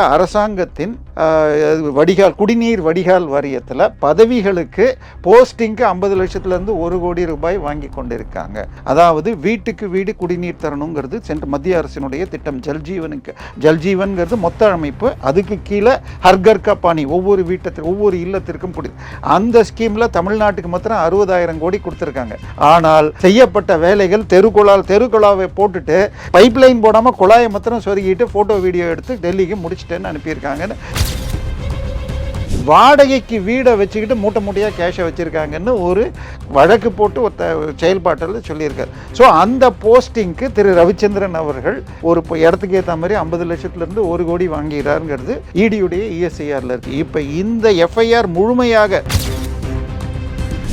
அரசாங்கத்தின் வடிகால் குடிநீர் வடிகால் வாரியத்தில் பதவிகளுக்கு போஸ்டிங்க்கு ஐம்பது லட்சத்துலேருந்து ஒரு கோடி ரூபாய் வாங்கி கொண்டிருக்காங்க. அதாவது வீட்டுக்கு வீடு குடிநீர் தரணுங்கிறது சென்ற மத்திய அரசினுடைய திட்டம். ஜல்ஜீவனுக்கு ஜல்ஜீவன்கிறது மொத்த அமைப்பு அதுக்கு கீழே ஹர்கர் பாணி ஒவ்வொரு வீட்டத்திற்கு ஒவ்வொரு இல்லத்திற்கும் குடி அந்த ஸ்கீமில் தமிழ்நாட்டுக்கு மாத்திரம் அறுபதாயிரம் கோடி கொடுத்துருக்காங்க. ஆனால் செய்யப்பட்ட வேலைகள் தெருக்குழால் தெருக்குழாவை போட்டுட்டு பைப் லைன் போடாமல் குழாயை மாத்திரம் சொருகிட்டு ஃபோட்டோ வீடியோ எடுத்து டெல்லிக்கு வச்சுட்டேன்னு அனுப்பியிருக்காங்கன்னு. வாடகைக்கு வீடை வச்சுக்கிட்டு மூட்டை மூட்டையாக கேஷை வச்சுருக்காங்கன்னு ஒரு வழக்கு போட்டு ஒருத்த செயல்பாட்டில் சொல்லியிருக்காரு. ஸோ அந்த போஸ்டிங்க்கு திரு ரவிச்சந்திரன் அவர்கள் ஒரு இப்போ இடத்துக்கு ஏற்ற மாதிரி ஐம்பது லட்சத்துலேருந்து ஒரு கோடி வாங்கிறாருங்கிறது இடியுடைய இஎஸ்ஐஆரில் இருக்குது இப்போ இந்த எஃப்ஐஆர் முழுமையாக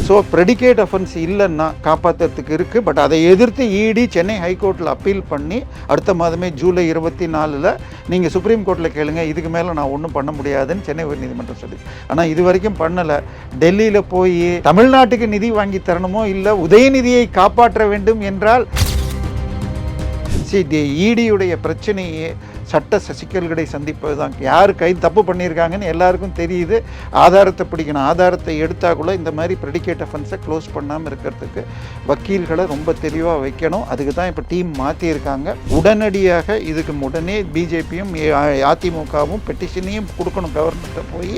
ஸோ ப்ரெடிகேட் அஃபென்ஸ் இல்லைன்னா காப்பாற்றுறதுக்கு இருக்குது பட் அதை எதிர்த்து இடி சென்னை ஹைகோர்ட்டில் அப்பீல் பண்ணி அடுத்த மாதமே ஜூலை இருபத்தி நாலில் நீங்கள் சுப்ரீம் கோர்ட்டில் கேளுங்க. இதுக்கு மேலே நான் ஒன்றும் பண்ண முடியாதுன்னு சென்னை உயர்நீதிமன்றம் சொல்லி ஆனால் இது வரைக்கும் பண்ணலை. டெல்லியில் போய் தமிழ்நாட்டுக்கு நிதி வாங்கி தரணுமோ இல்லை உதயநிதியை காப்பாற்ற வேண்டும் என்றால் சி இடியுடைய பிரச்சனையே சட்ட சிக்கல்களை சந்திப்பது தான் யார் கை தப்பு பண்ணியிருக்காங்கன்னு எல்லாருக்கும் தெரியுது. ஆதாரத்தை பிடிக்கணும். ஆதாரத்தை எடுத்தால் கூட இந்த மாதிரி ப்ரெடிகேட் அஃபென்ஸை க்ளோஸ் பண்ணாமல் இருக்கிறதுக்கு வக்கீல்களை ரொம்ப தெளிவாக வைக்கணும். அதுக்கு தான் இப்போ டீம் மாற்றியிருக்காங்க உடனடியாக இதுக்கு உடனே பிஜேபியும் அதிமுகவும் பெட்டிஷனையும் கொடுக்கணும். கவர்மெண்ட்டை போய்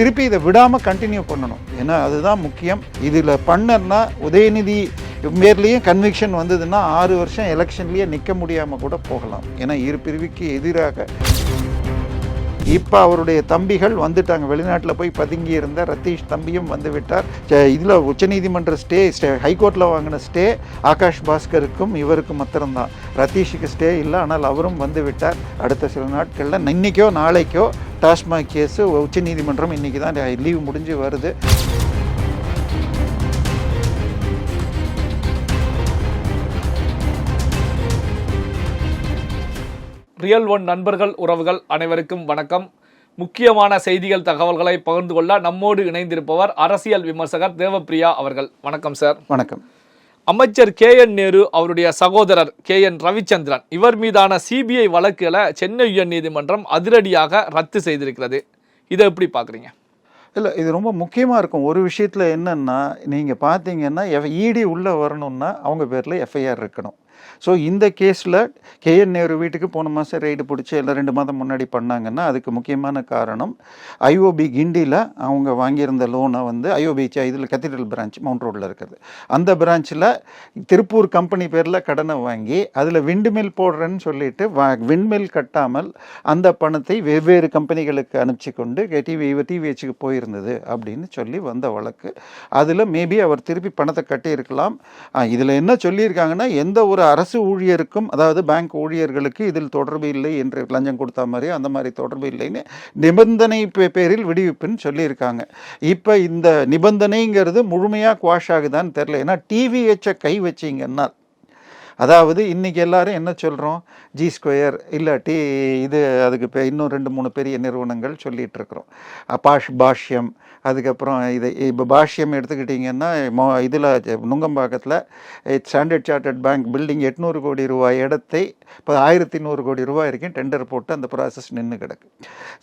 திருப்பி இதை விடாமல் கண்டினியூ பண்ணணும். ஏன்னா அதுதான் முக்கியம். இதில் பண்ணனா உதயநிதி மேர்லேயும் கன்விக்ஷன் வந்ததுன்னா ஆறு வருஷம் எலெக்ஷன்லேயே நிற்க முடியாமல் கூட போகலாம். ஏன்னா இரு பிரிவுக்கு எதிராக. இப்போ அவருடைய தம்பிகள் வந்துட்டாங்க. வெளிநாட்டில் போய் பதுங்கி இருந்த ரத்தீஷ் தம்பியும் வந்து விட்டார். இதில் உச்சநீதிமன்ற ஸ்டே ஸ்டே ஹைகோர்ட்டில் வாங்கின ஸ்டே ஆகாஷ் பாஸ்கருக்கும் இவருக்கும் மாத்திரம்தான். ரத்தீஷுக்கு ஸ்டே இல்லை ஆனால் அவரும் வந்து விட்டார். அடுத்த சில நாட்களில் இன்னைக்கோ நாளைக்கோ டாஸ்மாக் கேஸு உச்சநீதிமன்றம் இன்றைக்கி தான் லீவ் முடிஞ்சு வருது. ரியல் ஒன் நண்பர்கள் உறவுகள் அனைவருக்கும் வணக்கம். முக்கியமான செய்திகள் தகவல்களை பகிர்ந்து கொள்ள நம்மோடு இணைந்திருப்பவர் அரசியல் விமர்சகர் தேவப்பிரியா அவர்கள். வணக்கம் சார். வணக்கம். அமைச்சர் கே என் நேரு அவருடைய சகோதரர் கே என் ரவிச்சந்திரன் இவர் மீதான சிபிஐ வழக்குகளை சென்னை உயர்நீதிமன்றம் அதிரடியாக ரத்து செய்திருக்கிறது. இதை எப்படி பார்க்குறீங்க? இல்லை இது ரொம்ப முக்கியமாக இருக்கும். ஒரு விஷயத்தில் என்னென்னா நீங்கள் பார்த்தீங்கன்னா இடி உள்ளே வரணும்னா அவங்க பேரில் எஃப்ஐஆர் இருக்கணும். ஸோ இந்த கேஸில் கேஎன் நேரு வீட்டுக்கு போன மாதம் ரெய்டு பிடிச்சி இல்லை ரெண்டு மாதம் முன்னாடி பண்ணாங்கன்னா அதுக்கு முக்கியமான காரணம் ஐஓபி கிண்டியில் அவங்க வாங்கியிருந்த லோனை வந்து ஐஓபி இதில் கத்தீட்ரல் பிரான்ச் மவுண்ட் ரோடில் இருக்கிறது அந்த பிரான்ச்சில் திருப்பூர் கம்பெனி பேரில் கடனை வாங்கி அதில் விண்டுமில் போடுறேன்னு சொல்லிட்டு வா விண்மில் கட்டாமல் அந்த பணத்தை வெவ்வேறு கம்பெனிகளுக்கு அனுப்பிச்சு கொண்டு டிவி டிவிஹெச்சுக்கு போயிருந்தது அப்படின்னு சொல்லி வந்த வழக்கு. அதில் மேபி அவர் திருப்பி பணத்தை கட்டியிருக்கலாம். இதில் என்ன சொல்லியிருக்காங்கன்னா எந்த ஒரு அரசு ஊழியருக்கும் அதாவது பேங்க் ஊழியர்களுக்கு இதில் தொடர்பு இல்லை என்று லஞ்சம் கொடுத்த மாதிரி அந்த மாதிரி தொடர்பு இல்லைன்னு நிபந்தனை பேரில் விடுவிப்புன்னு சொல்லியிருக்காங்க. இப்போ இந்த நிபந்தனைங்கிறது முழுமையாக குவாஷ் ஆகுதான்னு தெரில ஏன்னா டிவிஹெச்சை கை வச்சிங்கன்னா அதாவது இன்றைக்கி எல்லாரும் என்ன சொல்கிறோம் ஜி ஸ்கொயர் இல்லாட்டி இது அதுக்கு பே- இன்னும் ரெண்டு மூணு பெரிய நிறுவனங்கள் சொல்லிகிட்டு இருக்கிறோம். அப்பாஷ் பாஷ்யம் அதுக்கப்புறம் இது இப்போ பாஷ்யம் எடுத்துக்கிட்டிங்கன்னா மோ இதில் நுங்கம்பாக்கத்தில் ஸ்டாண்டர்ட் சார்ட்டர்ட் பேங்க் பில்டிங் எட்நூறு கோடி ரூபாய் இடத்தை இப்போ ஆயிரத்தி நூறு கோடி ரூபாய் வரைக்கும் டெண்டர் போட்டு அந்த ப்ராசஸ் நின்று கிடக்கு.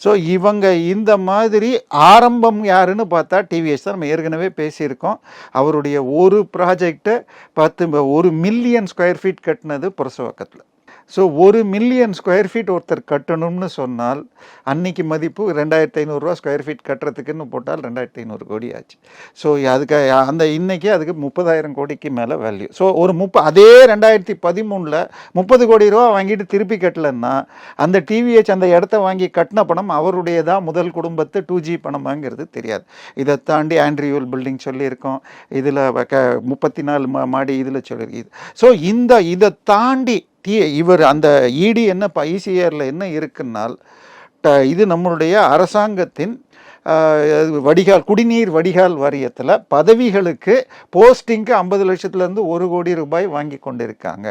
ஸோ இவங்க இந்த மாதிரி ஆரம்பம் யாருன்னு பார்த்தா டிவிஎஸ் தான். நம்ம ஏற்கனவே பேசியிருக்கோம். அவருடைய ஒரு ப்ராஜெக்டை பத்து ஒரு மில்லியன் ஸ்கொயர் ஃபீட் கட்டினது புரசவக்கத்தில் ஸோ ஒரு மில்லியன் ஸ்கொயர் ஃபீட் ஒருத்தர் கட்டணும்னு சொன்னால் அன்னைக்கு மதிப்பு ரெண்டாயிரத்தி ஐநூறுரூவா ஸ்கொயர் ஃபீட் கட்டுறதுக்குன்னு போட்டால் ரெண்டாயிரத்தி ஐநூறு கோடி ஆச்சு. ஸோ அதுக்கு அந்த இன்றைக்கி அதுக்கு முப்பதாயிரம் கோடிக்கு மேலே வேல்யூ ஸோ ஒரு முப்ப அதே ரெண்டாயிரத்தி பதிமூணில் முப்பது கோடி ரூபா வாங்கிட்டு திருப்பி கட்டலைன்னா அந்த டிவிஹெச் அந்த இடத்த வாங்கி கட்டின பணம் அவருடையதான் முதல் குடும்பத்து டூ ஜி பணமாங்கிறது தெரியாது. இதை தாண்டி ஆண்ட்ரியூல் பில்டிங் சொல்லியிருக்கோம். இதில் க முப்பத்தி நாலு மா மாடி இதில் சொல்லியிருக்கு ஸோ இந்த இதை தாண்டி டி இவர் அந்த இடி என்ன இப்போ ஐசிஆரில் என்ன இருக்குன்னால் ட- இது நம்மளுடைய அரசாங்கத்தின் வடிகால் குடிநீர் வடிகால் வாரியத்தில் பதவிகளுக்கு போஸ்டிங்க்கு ஐம்பது லட்சத்துலேருந்து ஒரு கோடி ரூபாய் வாங்கி கொண்டிருக்காங்க.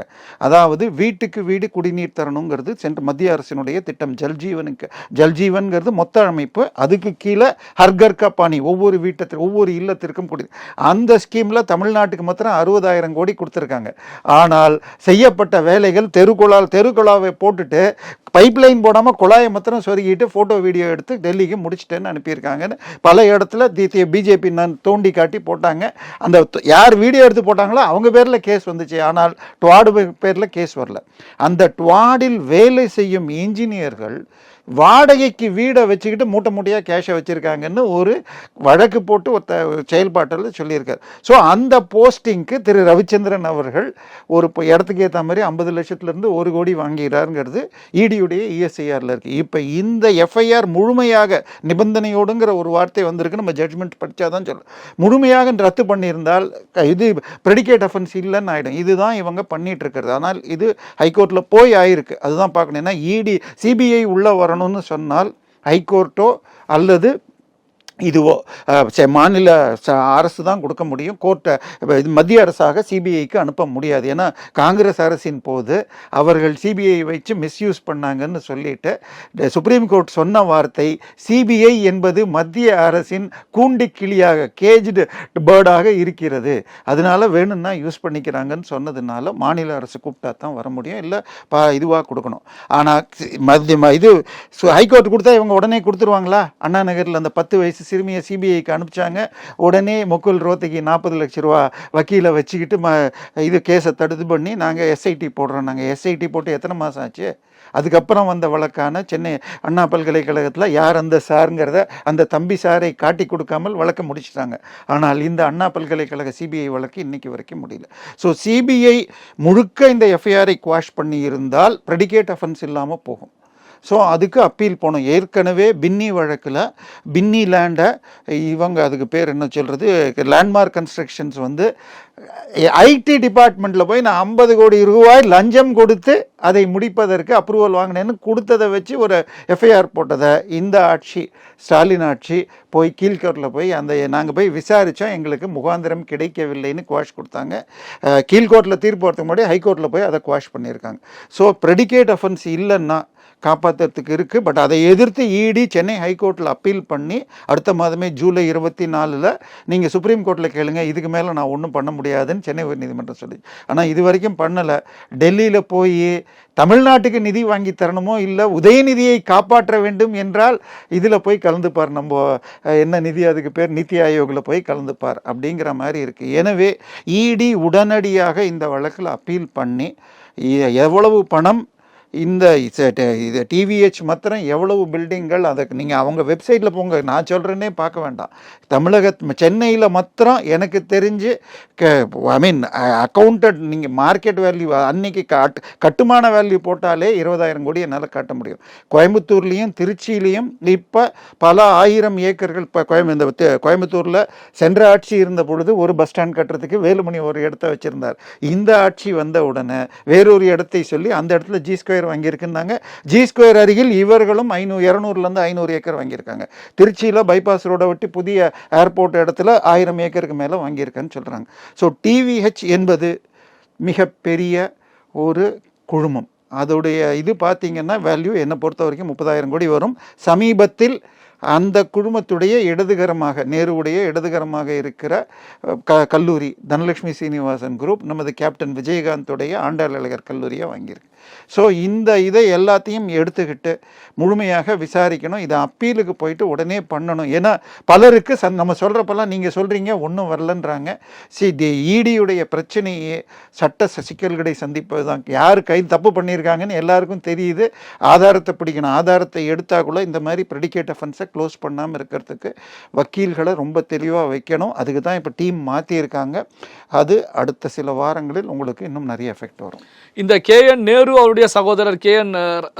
அதாவது வீட்டுக்கு வீடு குடிநீர் தரணுங்கிறது சென்ற மத்திய அரசினுடைய திட்டம். ஜல்ஜீவனுக்கு ஜல்ஜீவன்கிறது மொத்த அமைப்பு அதுக்கு கீழே ஹர்கர்கா பாணி ஒவ்வொரு வீட்டத்திற்கு ஒவ்வொரு இல்லத்திற்கும் குடி அந்த ஸ்கீமில் தமிழ்நாட்டுக்கு மாத்திரம் அறுபதாயிரம் கோடி கொடுத்துருக்காங்க. ஆனால் செய்யப்பட்ட வேலைகள் தெருக்குழால் தெருக்குழாவை போட்டுட்டு பைப் லைன் போடாமல் குழாயை மாத்திரம் சொருகிட்டு ஃபோட்டோ வீடியோ எடுத்து டெல்லிக்கு முடிச்சிட்டேன்னு அனுப்பியிருக்காங்கன்னு பல இடத்துல பிஜேபி நான் தோண்டி காட்டி போட்டாங்க. அந்த யார் வீடியோ எடுத்து போட்டாங்களோ அவங்க பேரில் கேஸ் வந்துச்சு. ஆனால் டுவாடு பேரில் கேஸ் வரல. அந்த டுவாடில் வேலை செய்யும் இன்ஜினியர்கள் வாடகைக்கு வீடை வச்சுக்கிட்டு மூட்டை மூட்டையாக கேஷை வச்சுருக்காங்கன்னு ஒரு வழக்கு போட்டு ஒருத்த செயல்பாட்டில் சொல்லியிருக்காரு. ஸோ அந்த போஸ்டிங்க்கு திரு ரவிச்சந்திரன் அவர்கள் ஒரு இப்போ இடத்துக்கு ஏற்ற மாதிரி ஐம்பது லட்சத்துலேருந்து ஒரு கோடி வாங்கிறாருங்கிறது இடியுடைய இஎஸ்ஐஆரில் இருக்குது இப்போ இந்த எஃப்ஐஆர் முழுமையாக நிபந்தனையோடு கொடுங்கிற ஒரு வார்த்தை வந்திருக்கு. நம்ம ஜட்ஜ்மெண்ட் படித்தா தான் சொல்ல. முழுமையாக ரத்து பண்ணியிருந்தால் இது ப்ரெடிகேட் அஃபென்ஸ் இல்லைன்னு ஆகிடும் இதுதான் இவங்க பண்ணிட்டு இருக்கிறது ஆனால் இது ஹைகோர்ட்டில் போய் ஆயிருக்கு. அதுதான் பார்க்கணும். ஏன்னா இடி சிபிஐ உள்ளே வரணும்னு சொன்னால் ஹைகோர்ட்டோ அல்லது இதுவோ சே- மாநில ச- அரசு தான் கொடுக்க முடியும். கோர்ட்டை இது மத்திய அரசாக சிபிஐக்கு அனுப்ப முடியாது. ஏன்னா காங்கிரஸ் அரசின் போது அவர்கள் சிபிஐ வச்சு மிஸ்யூஸ் பண்ணாங்கன்னு சொல்லிட்டு சுப்ரீம் கோர்ட் சொன்ன வார்த்தை சிபிஐ என்பது மத்திய அரசின் கூண்டி கிளியாக கேஜ்டு பேர்டாக இருக்கிறது. அதனால வேணும்னா யூஸ் பண்ணிக்கிறாங்கன்னு சொன்னதுனால மாநில அரசு கூப்பிட்டா தான் வர முடியும். இல்லை பா இதுவாக கொடுக்கணும். ஆனால் மத்திய ம- இது ஹைகோர்ட் கொடுத்தா இவங்க உடனே கொடுத்துருவாங்களா? அண்ணா நகரில் அந்த பத்து வயசு சிறுமியை சிபிஐக்கு அனுப்பிச்சாங்க. உடனே முகுல் ரோத்தகி நாற்பது லட்ச ரூபா வக்கீலை வச்சுக்கிட்டு ம இது கேஸை தடுத்து பண்ணி நாங்கள் எஸ்ஐடி போடுறோம். நாங்கள் எஸ்ஐடி போட்டு எத்தனை மாதம் ஆச்சு? அதுக்கப்புறம் வந்த வழக்கான சென்னை அண்ணா பல்கலைக்கழகத்தில் யார் அந்த சாருங்கிறத அந்த தம்பி சாரை காட்டி கொடுக்காமல் வழக்க முடிச்சிட்டாங்க. ஆனால் இந்த அண்ணா பல்கலைக்கழக சிபிஐ வழக்கு இன்னைக்கு வரைக்கும் முடியல. ஸோ சிபிஐ முழுக்க இந்த எஃப்ஐஆரை குவாஷ் பண்ணி இருந்தால் ப்ரெடிகேட் அஃபென்ஸ் இல்லாமல் போகும். ஸோ அதுக்கு அப்பீல் போனோம். ஏற்கனவே பின்னி வழக்கில் பின்னி லேண்டை இவங்க அதுக்கு பேர் என்ன சொல்கிறது லேண்ட்மார்க் கன்ஸ்ட்ரக்ஷன்ஸ் வந்து ஐடி டிபார்ட்மெண்ட்டில் போய் நான் ஐம்பது கோடி ரூபாய் லஞ்சம் கொடுத்து அதை முடிப்பதற்கு அப்ரூவல் வாங்கினேன்னு கொடுத்ததை வச்சு ஒரு எஃப்ஐஆர் போட்டதை இந்த ஆட்சி ஸ்டாலின் ஆட்சி போய் கீழ்கோர்ட்டில் போய் அந்த நாங்கள் போய் விசாரித்தோம் எங்களுக்கு முகாந்திரம் கிடைக்கவில்லைன்னு குவாஷ் கொடுத்தாங்க. கீழ்கோட்டில் கீழ்கோர்ட்டில் தீர்ப்பு வரதுக்கு முன்னாடி ஹைகோர்ட்டில் போய் அதை குவாஷ் பண்ணியிருக்காங்க. ஸோ ப்ரெடிகேட் அஃபென்ஸ் இல்லைன்னா காப்பாற்றுறதுக்கு இருக்குது பட் அதை எதிர்த்து இடி சென்னை ஹைகோர்ட்டில் அப்பீல் பண்ணி அடுத்த மாதமே ஜூலை இருபத்தி நாலில் நீங்கள் சுப்ரீம் கோர்ட்டில் கேளுங்க. இதுக்கு மேலே நான் ஒன்றும் பண்ண முடியாதுன்னு சென்னை உயர்நீதிமன்றம் சொல்லி. ஆனால் இது வரைக்கும் பண்ணலை. டெல்லியில் போய் தமிழ்நாட்டுக்கு நிதி வாங்கி தரணுமோ இல்லை உதயநிதியை காப்பாற்ற வேண்டும் என்றால் இதில் போய் கலந்துப்பார். நம்ம என்ன நிதி அதுக்கு பேர்? நித்தி ஆயோகில் போய் கலந்துப்பார் அப்படிங்கிற மாதிரி இருக்குது எனவே இடி உடனடியாக இந்த வழக்கில் அப்பீல் பண்ணி எவ்வளவு பணம் இந்த இது டிவிஹெச் மாத்திரம் எவ்வளவு பில்டிங்கள் அதுக்கு நீங்கள் அவங்க வெப்சைட்டில் போங்க. நான் சொல்கிறேன்னே பார்க்க வேண்டாம். தமிழக சென்னையில் மாத்திரம் எனக்கு தெரிஞ்சு க ஐ மீன் அக்கௌண்டட் நீங்கள் மார்க்கெட் வேல்யூ அன்னைக்கு கட் கட்டுமான வேல்யூ போட்டாலே இருபதாயிரம் கோடி என்னால் காட்ட முடியும். கோயம்புத்தூர்லேயும் திருச்சியிலையும் இப்போ பல ஆயிரம் ஏக்கர்கள் இப்போ கோயம்பு இந்த கோயம்புத்தூரில் சென்ற ஆட்சி இருந்த பொழுது ஒரு பஸ் ஸ்டாண்ட் கட்டுறதுக்கு வேலுமணி ஒரு இடத்த வச்சுருந்தார். இந்த ஆட்சி வந்த உடனே வேறொரு இடத்தை சொல்லி அந்த இடத்துல ஜி ஸ்கொயர் வாங்கியிருக்குன்னாங்க. ஜி ஸ்கொயர் அருகில் இவர்களும் ஐநூறு இரநூறுலேருந்து ஐநூறு ஏக்கர் வாங்கியிருக்காங்க. திருச்சியில் பைபாஸ் ரோடை ஒட்டி புதிய ஏர்போர்ட் இடத்துல ஆயிரம் ஏக்கருக்கு மேலே வாங்கியிருக்கேன்னு சொல்கிறாங்க ஸோ டிவிஹெச் என்பது மிகப்பெரிய ஒரு குழுமம். அதோடைய இது பார்த்திங்கன்னா வேல்யூ என்னை பொறுத்த வரைக்கும் முப்பதாயிரம் கோடி வரும். சமீபத்தில் அந்த குழுமத்துடைய இடதுகரமாக நேருவுடைய இடதுகரமாக இருக்கிற க கல்லூரி தனலட்சுமி சீனிவாசன் குரூப் நமது கேப்டன் விஜயகாந்தோடைய ஆண்டாள் அழகர் கல்லூரியை வாங்கியிருக்கு. ஸோ இந்த இதை எல்லாத்தையும் எடுத்துக்கிட்டு முழுமையாக விசாரிக்கணும். இதை அப்பீலுக்கு போயிட்டு உடனே பண்ணணும். ஏன்னா பலருக்கு சந் நம்ம சொல்கிறப்பெல்லாம் நீங்கள் சொல்கிறீங்க ஒன்றும் வரலன்றாங்க. சி தி ஈடியுடைய பிரச்சனையே சட்ட ச- சிக்கல்களை சந்திப்பது தான் யார் கைது தப்பு பண்ணியிருக்காங்கன்னு எல்லாருக்கும் தெரியுது. ஆதாரத்தை பிடிக்கணும். ஆதாரத்தை எடுத்தால் கூட இந்த மாதிரி ப்ரெடிகேட் அஃபென்ஸை க்ளோஸ் பண்ணாமல் இருக்கிறதுக்கு வக்கீல்களை ரொம்ப தெளிவாக வைக்கணும். அதுக்கு தான் இப்போ டீம் மாற்றியிருக்காங்க அது அடுத்த சில வாரங்களில் உங்களுக்கு இன்னும் நிறைய எஃபெக்ட் வரும். இந்த கே என் நேரு அவருடைய சகோதரர் கே என்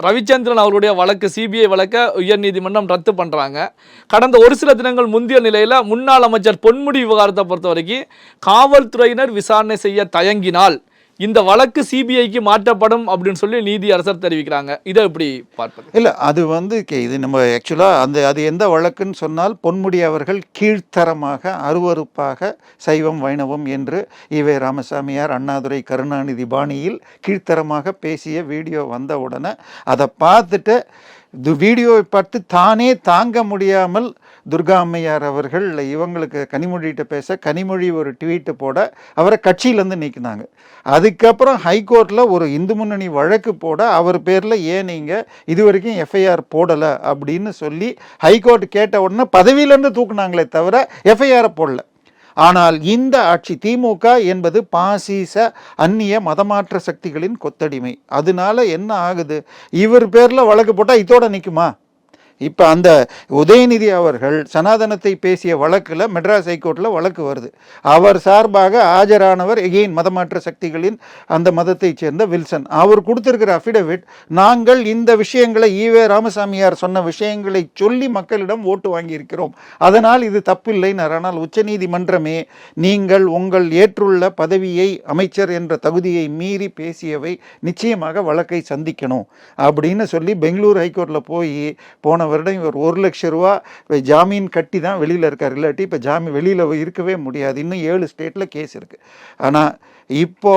ரவிச்சந்திரன் அவருடைய வழக்கு சிபிஐ வழக்கை உயர்நீதிமன்றம் ரத்து பண்றாங்க. கடந்த ஒரு சில தினங்கள் முந்தைய நிலையில் முன்னாள் அமைச்சர் பொன்முடி விவகாரத்தை பொறுத்த வரைக்கும் காவல்துறையினர் விசாரணை செய்ய தயங்கினால் இந்த வழக்கு சிபிஐக்கு மாற்றப்படும் அப்படின்னு சொல்லி நீதி அரசர் தெரிவிக்கிறாங்க. இதை எப்படி பார்ப்பது? இல்லை அது வந்து கே- இது நம்ம ஆக்சுவலாக அந்த அது எந்த வழக்குன்னு சொன்னால் பொன்முடி அவர்கள் கீழ்த்தரமாக அருவருப்பாக சைவம் வைணவம் என்று ஈவே ராமசாமியார் அண்ணாதுரை கருணாநிதி பாணியில் கீழ்த்தரமாக பேசிய வீடியோ வந்த உடனே அதை பார்த்துட்டு இது வீடியோவை பார்த்து தானே தாங்க முடியாமல் துர்கா அம்மையார் அவர்கள் இவங்களுக்கு கனிமொழிகிட்ட பேச கனிமொழி ஒரு ட்வீட்டு போட அவரை கட்சியிலேருந்து நீக்கினாங்க. அதுக்கப்புறம் ஹைகோர்ட்டில் ஒரு இந்து முன்னணி வழக்கு போட அவர் பேரில் ஏன் நீங்கள் இது வரைக்கும் எஃப்ஐஆர் போடலை அப்படின்னு சொல்லி ஹைகோர்ட் கேட்ட உடனே பதவியிலேருந்து தூக்குனாங்களே தவிர எஃப்ஐஆரை போடல. ஆனால் இந்த ஆட்சி திமுக என்பது பாசிச அந்நிய மதமாற்ற சக்திகளின் கொத்தடிமை. அதனால என்ன ஆகுது? இவர் பேரில் வழக்கு போட்டால் இதோட நிற்குமா இப்போ அந்த உதயநிதி அவர்கள் சனாதனத்தை பேசிய வழக்கில் மெட்ராஸ் ஹைகோர்ட்டில் வழக்கு வருது. அவர் சார்பாக ஆஜரானவர் எகெயின் மதமாற்ற சக்திகளின் அந்த மதத்தைச் சேர்ந்த வில்சன். அவர் கொடுத்திருக்கிற அஃபிடவிட் நாங்கள் இந்த விஷயங்களை ஈவே ராமசாமியார் சொன்ன விஷயங்களை சொல்லி மக்களிடம் ஓட்டு வாங்கியிருக்கிறோம். அதனால் இது தப்பில்லைன்னு ஆனால் உச்சநீதிமன்றமே நீங்கள் உங்கள் ஏற்றுள்ள பதவியை அமைச்சர் என்ற தகுதியை மீறி பேசியவை நிச்சயமாக வழக்கை சந்திக்கணும். அப்படின்னு சொல்லி பெங்களூர் ஹைகோர்ட்டில் போய் போன வருடம் இவர் ஒரு லட்ச ரூபா ஜாமீன் கட்டி தான் வெளியில் இருக்கார். இல்லாட்டி இப்போ ஜாமீன் வெளியில் இருக்கவே முடியாது. இன்னும் ஏழு ஸ்டேட்டில் கேஸ் இருக்குது ஆனால் இப்போ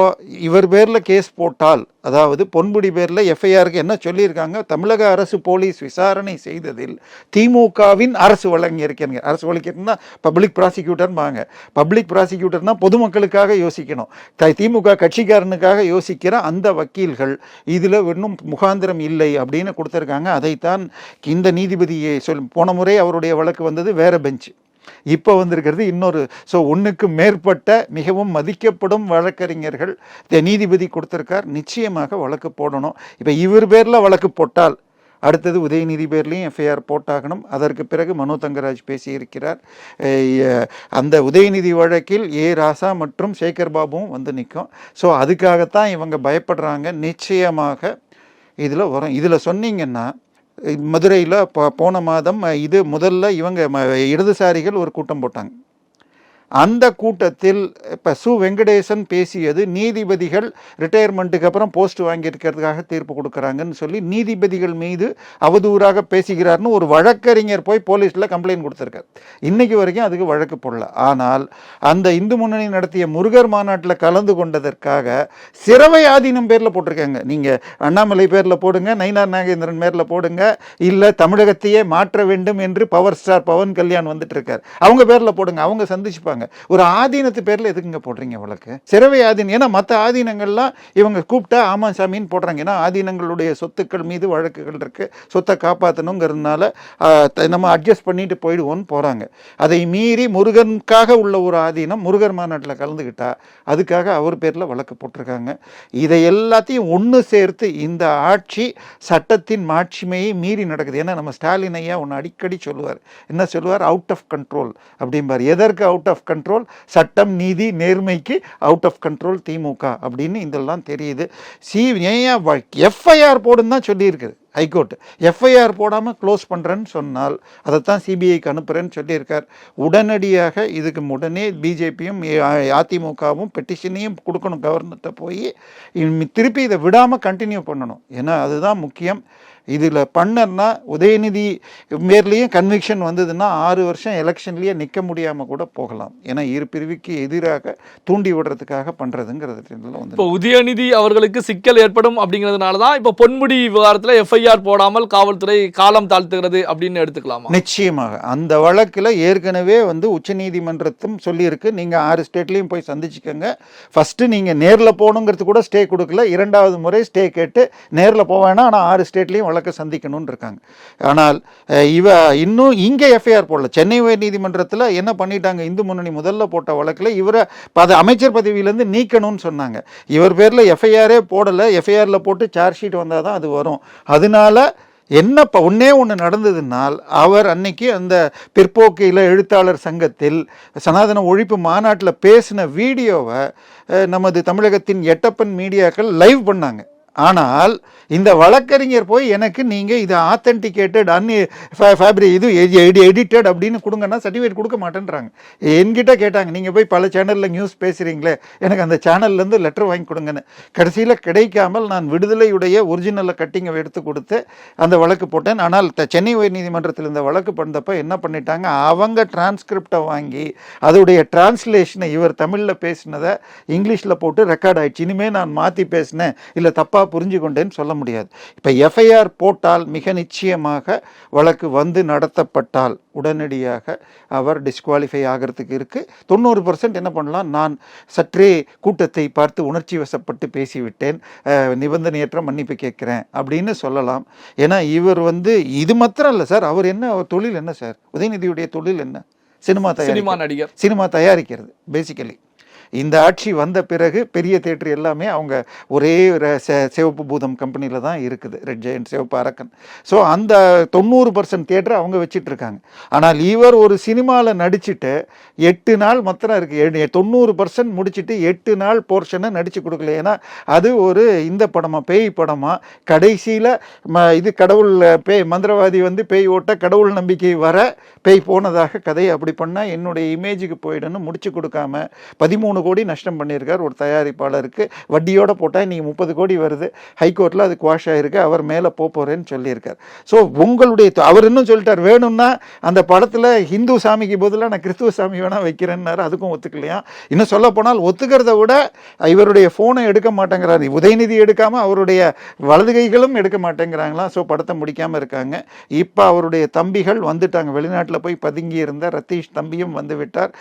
இவர் பேரில் கேஸ் போட்டால் அதாவது பொன்முடி பேரில் எஃப்ஐஆருக்கு என்ன சொல்லியிருக்காங்க? தமிழக அரசு போலீஸ் விசாரணை செய்ததில் திமுகவின் அரசு வழங்கியிருக்கேங்க அரசு வழங்கியிருந்தா பப்ளிக் ப்ராசிக்யூட்டர்பாங்க பப்ளிக் ப்ராசிக்யூட்டர்னா பொதுமக்களுக்காக யோசிக்கணும். த திமுக கட்சிக்காரனுக்காக யோசிக்கிற அந்த வக்கீல்கள் இதில் இன்னும் முகாந்திரம் இல்லை அப்படின்னு கொடுத்துருக்காங்க. அதைத்தான் இந்த நீதிபதியை சொல் போன முறை அவருடைய வழக்கு வந்தது வேறு பெஞ்சு இப்போ வந்திருக்கிறது இன்னொரு ஸோ ஒன்றுக்கு மேற்பட்ட மிகவும் மதிக்கப்படும் வழக்கறிஞர்கள் நீதிபதி கொடுத்துருக்கார். நிச்சயமாக வழக்கு போடணும். இப்போ இவர் பேரில் வழக்கு போட்டால் அடுத்தது உதயநிதி பேர்லேயும் எஃப்ஐஆர் போட்டாகணும். அதற்கு பிறகு மனோ தங்கராஜ் பேசியிருக்கிறார். அந்த உதயநிதி வழக்கில் ஏ ராசா மற்றும் சேகர் பாபுவும் வந்து நிற்கும் ஸோ அதுக்காகத்தான் இவங்க பயப்படுறாங்க. நிச்சயமாக இதில் வரும். இதில் சொன்னீங்கன்னா மதுரையில் போ போன மாதம் இது முதல்ல இவங்க ம- இடதுசாரிகள் ஒரு கூட்டம் போட்டாங்க. அந்த கூட்டத்தில் இப்போ சு வெங்கடேசன் பேசியது நீதிபதிகள் ரிட்டையர்மெண்ட்டுக்கு அப்புறம் போஸ்ட் வாங்கியிருக்கிறதுக்காக தீர்ப்பு கொடுக்குறாங்கன்னு சொல்லி நீதிபதிகள் மீது அவதூறாக பேசுகிறார்னு ஒரு வழக்கறிஞர் போய் போலீஸில் கம்ப்ளைண்ட் கொடுத்துருக்கார். இன்றைக்கு வரைக்கும் அதுக்கு வழக்கு போடல. ஆனால் அந்த இந்து முன்னணி நடத்திய முருகர் மாநாட்டில் கலந்து கொண்டதற்காக சிறவை ஆதீனம் பேரில் போட்டிருக்காங்க. நீங்கள் அண்ணாமலை பேரில் போடுங்க நயினார் நாகேந்திரன் பேரில் போடுங்க இல்லை தமிழகத்தையே மாற்ற வேண்டும் என்று பவர் ஸ்டார் பவன் கல்யாண் வந்துட்டு இருக்கார். அவங்க பேரில் போடுங்க அவங்க சந்திச்சுப்பாங்க. ஒரு ஆதீனத்து பேரில் எதுக்குங்க போடுறீங்க வழக்கு? சிறவை ஆதீனம். ஏன்னா மற்ற ஆதீனங்கள்லாம் இவங்க கூப்பிட்டா ஆமாம் சாமின்னு போடுறாங்க. ஏன்னா ஆதீனங்களுடைய சொத்துக்கள் மீது வழக்குகள் இருக்கு. சொத்தை காப்பாற்றணுங்கிறதுனால த- நம்ம அட்ஜஸ்ட் பண்ணிட்டு போயிடுவோம்னு போகிறாங்க அதை மீறி முருகனுக்காக உள்ள ஒரு ஆதீனம் முருகர் மாநாட்டில் கலந்துக்கிட்டா அதுக்காக அவர் பேரில் வழக்கு போட்டிருக்காங்க. இதை எல்லாத்தையும் ஒன்று சேர்த்து இந்த ஆட்சி சட்டத்தின் மாட்சிமையை மீறி நடக்குது. ஏன்னா நம்ம ஸ்டாலின் ஐயா ஒன்று அடிக்கடி சொல்லுவார். என்ன சொல்லுவார்? அவுட் ஆஃப் கண்ட்ரோல் அப்படிம்பார். எதற்கு அவுட் ஆஃப் கண்ட்ரோல் சட்டம் நீதி நேர்மைக்கு அவுட் ஆஃப் கண்ட்ரோல் திமுக அப்படின்னு இதெல்லாம் தெரியுது. சி ஏன் எஃப்ஐஆர் போடுன்னு தான் சொல்லியிருக்குது ஹைகோர்ட் எஃப்ஐஆர் போடாமல் க்ளோஸ் பண்ணுறேன்னு சொன்னால் அதைத்தான் சிபிஐக்கு அனுப்புகிறேன்னு சொல்லியிருக்கார். உடனடியாக இதுக்கு உடனே பிஜேபியும் அதிமுகவும் பெட்டிஷனையும் கொடுக்கணும் கவர்னர்கிட்ட போய் திருப்பி இதை விடாமல் கண்டினியூ பண்ணணும். ஏன்னா அதுதான் முக்கியம். இதில் பண்ணனா உதயநிதி மேர்லேயும் கன்விக்ஷன் வந்ததுன்னா ஆறு வருஷம் எலெக்ஷன்லேயே நிற்க முடியாமல் கூட போகலாம். ஏன்னா இரு பிரிவுக்கு எதிராக தூண்டி விடுறதுக்காக பண்ணுறதுங்கிறது வந்து இப்போ உதயநிதி அவர்களுக்கு சிக்கல் ஏற்படும் அப்படிங்கிறதுனால தான் இப்போ பொன்முடி விவகாரத்தில் எஃப்ஐஆர் போடாமல் காவல்துறை காலம் தாழ்த்துகிறது அப்படின்னு எடுத்துக்கலாமா? நிச்சயமாக. அந்த வழக்கில் ஏற்கனவே வந்து உச்சநீதிமன்றத்தும் சொல்லியிருக்கு. நீங்கள் ஆறு ஸ்டேட்லேயும் போய் சந்திச்சுக்கோங்க. ஃபஸ்ட்டு நீங்கள் நேரில் போகணுங்கிறது கூட ஸ்டே கொடுக்கல. இரண்டாவது முறை ஸ்டே கேட்டு நேரில் போவேனா ஆனால் ஆறு ஸ்டேட்லேயும் வழக்கை சந்திக்கணும்னு இருக்காங்க ஆனால் இவ இன்னும் இங்கே எஃப்ஐஆர் போடல. சென்னை உயர் நீதிமன்றத்தில் என்ன பண்ணிட்டாங்க? இந்து முன்னணி முதல்ல போட்ட வழக்கில் இவரை பத அமைச்சர் பதவியிலேருந்து நீக்கணும்னு சொன்னாங்க. இவர் பேரில் எஃப்ஐஆரே போடலை. எஃப்ஐஆரில் போட்டு சார்ஜ் ஷீட் வந்தால் தான் அது வரும். அதனால என்ன இப்போ ஒன்றே ஒன்று நடந்ததுனால் அவர் அன்னைக்கு அந்த பிற்போக்கையில் எழுத்தாளர் சங்கத்தில் சனாதன ஒழிப்பு மாநாட்டில் பேசின வீடியோவை நமது தமிழகத்தின் எட்டப்பன் மீடியாக்கள் லைவ் பண்ணாங்க. ஆனால் இந்த வழக்கறிஞர் போய் எனக்கு நீங்கள் இது ஆத்தென்டிகேட்டட் அன் ஃபேப்ரி இது எடிட்டட் அப்படின்னு கொடுங்கன்னா சர்டிஃபிகேட் கொடுக்க மாட்டேன்றாங்க. என்கிட்ட கேட்டாங்க நீங்கள் போய் பல சேனலில் நியூஸ் பேசுகிறீங்களே எனக்கு அந்த சேனல்லேருந்து லெட்டர் வாங்கி கொடுங்கன்னு. கடைசியில் கிடைக்காமல் நான் விடுதலையுடைய ஒரிஜினலை கட்டிங்கை எடுத்து கொடுத்து அந்த வழக்கு போட்டேன். ஆனால் சென்னை உயர்நீதிமன்றத்தில் இந்த வழக்கு பண்ணப்போ என்ன பண்ணிட்டாங்க அவங்க டிரான்ஸ்கிரிப்டை வாங்கி அதோடைய டிரான்ஸ்லேஷனை இவர் தமிழில் பேசினதை இங்கிலீஷில் போட்டு ரெக்கார்ட் ஆயிடுச்சு. இனிமேல் நான் மாற்றி பேசினேன். இல்லை தப்பாக புரிஞ்சு கொண்டேன்னு சொல்ல முடியாது. இப்போ எஃப்ஐஆர் போட்டால் மிக நிச்சயமாக வழக்கு வந்து நடத்தப்பட்டால் உடனடியாக அவர் டிஸ்குவாலிஃபை ஆகிறதுக்கு இருக்குது தொண்ணூறு பர்சன்ட் என்ன பண்ணலாம்? நான் சற்றே கூட்டத்தை பார்த்து உணர்ச்சி வசப்பட்டு பேசிவிட்டேன். நிபந்தனையற்ற மன்னிப்பு கேட்குறேன் அப்படின்னு சொல்லலாம். ஏன்னா இவர் வந்து இது மாத்திரம் இல்லை சார். அவர் என்ன அவர் தொழில் என்ன சார்? உதயநிதியுடைய தொழில் என்ன? சினிமா தயாரிப்பு சினிமா நடிகர். சினிமா தயாரிக்கிறது பேசிக்கலி இந்த ஆட்சி வந்த பிறகு பெரிய தேட்டர் எல்லாமே அவங்க ஒரே சிவப்பு பூதம் கம்பெனியில் தான் இருக்குது. ரெட் ஜெயண்ட் சிவப்பு அரக்கன். ஸோ அந்த தொண்ணூறு பர்சன்ட் தேட்டர் அவங்க வச்சிட்டு இருக்காங்க ஆனால் இவர் ஒரு சினிமாவில் நடிச்சுட்டு எட்டு நாள் மொத்தம் இருக்குது தொண்ணூறு பர்சன்ட் முடிச்சிட்டு எட்டு நாள் போர்ஷனை நடித்து கொடுக்கல. ஏன்னா அது ஒரு இந்த படமாக பேய் படமாக கடைசியில் இது கடவுள் பேய் மந்திரவாதி வந்து பேய் ஓட்ட கடவுள் நம்பிக்கை வர பேய் போனதாக கதையை அப்படி பண்ணால் என்னுடைய இமேஜுக்கு போயிடுன்னு முடிச்சு கொடுக்காம பதிமூணு கோடி நஷ்டம் பண்ணியிருக்கார். ஒரு தயாரிப்பாளருக்கு வட்டியோட போட்டால் நீங்கள் முப்பது கோடி வருது. ஹைகோர்ட்டில் அது குவாஷ் ஆகிருக்கு அவர் மேலே போகிறேன்னு சொல்லியிருக்கார். ஸோ உங்களுடைய அவர் இன்னும் சொல்லிட்டார் வேணும்னா அந்த படத்தில் ஹிந்து சாமிக்கு பதிலாக நான் கிறிஸ்துவ சாமி வேணால் வைக்கிறேன்னாரு. அதுக்கும் ஒத்துக்கலையா? இன்னும் சொல்ல போனால் ஒத்துக்கிறத விட இவருடைய ஃபோனை எடுக்க மாட்டேங்கிறாரு. உதயநிதி எடுக்காமல் அவருடைய வலதுகைகளும் எடுக்க மாட்டேங்கிறாங்களாம் ஸோ படத்தை முடிக்காமல் இருக்காங்க. இப்போ அவருடைய தம்பிகள் வந்துட்டாங்க. வெளிநாட்டில் போய் பதுங்கி இருந்த ரத்தீஷ் தம்பியும் வந்து விட்டார்.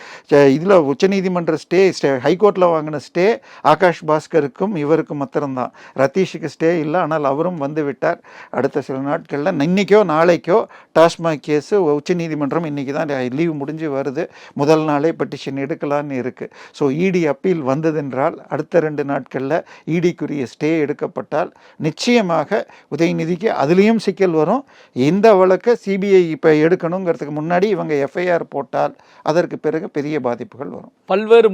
இதில் உச்சநீதிமன்ற ஸ்டே ஹைகோர்ட்டில் வாங்கின ஸ்டே ஆகாஷ் பாஸ்கருக்கும் இவருக்கும் மாத்திரம்தான். ரத்தீஷுக்கு ஸ்டே இல்லை ஆனால் அவரும் வந்து விட்டார். அடுத்த சில நாட்களில் இன்னைக்கோ நாளைக்கோ டாஸ்மாக் கேஸு உச்சநீதிமன்றம் இன்னைக்கு தான் லீவ் முடிஞ்சு வருது. முதல் நாளே பெட்டிஷன் எடுக்கலான்னு இருக்குது ஸோ இடி அப்பீல் வந்ததென்றால் அடுத்த ரெண்டு நாட்களில் இடிக்குரிய e ஸ்டே எடுக்கப்பட்டால் நிச்சயமாக உதயநிதிக்கு அதுலேயும் சிக்கல் வரும். இந்த வழக்கை சிபிஐ இப்போ எடுக்கணுங்கிறதுக்கு முன்னாடி இவங்க எஃப்ஐஆர் போட்டால் அதற்கு பிறகு பெரிய பாதிப்புகள் வரும். பல்வேறு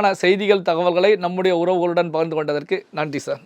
முக்கியமான செய்திகள் தகவல்களை நம்முடைய உறவுகளுடன் பகிர்ந்து கொண்டதற்கு நன்றி சார்.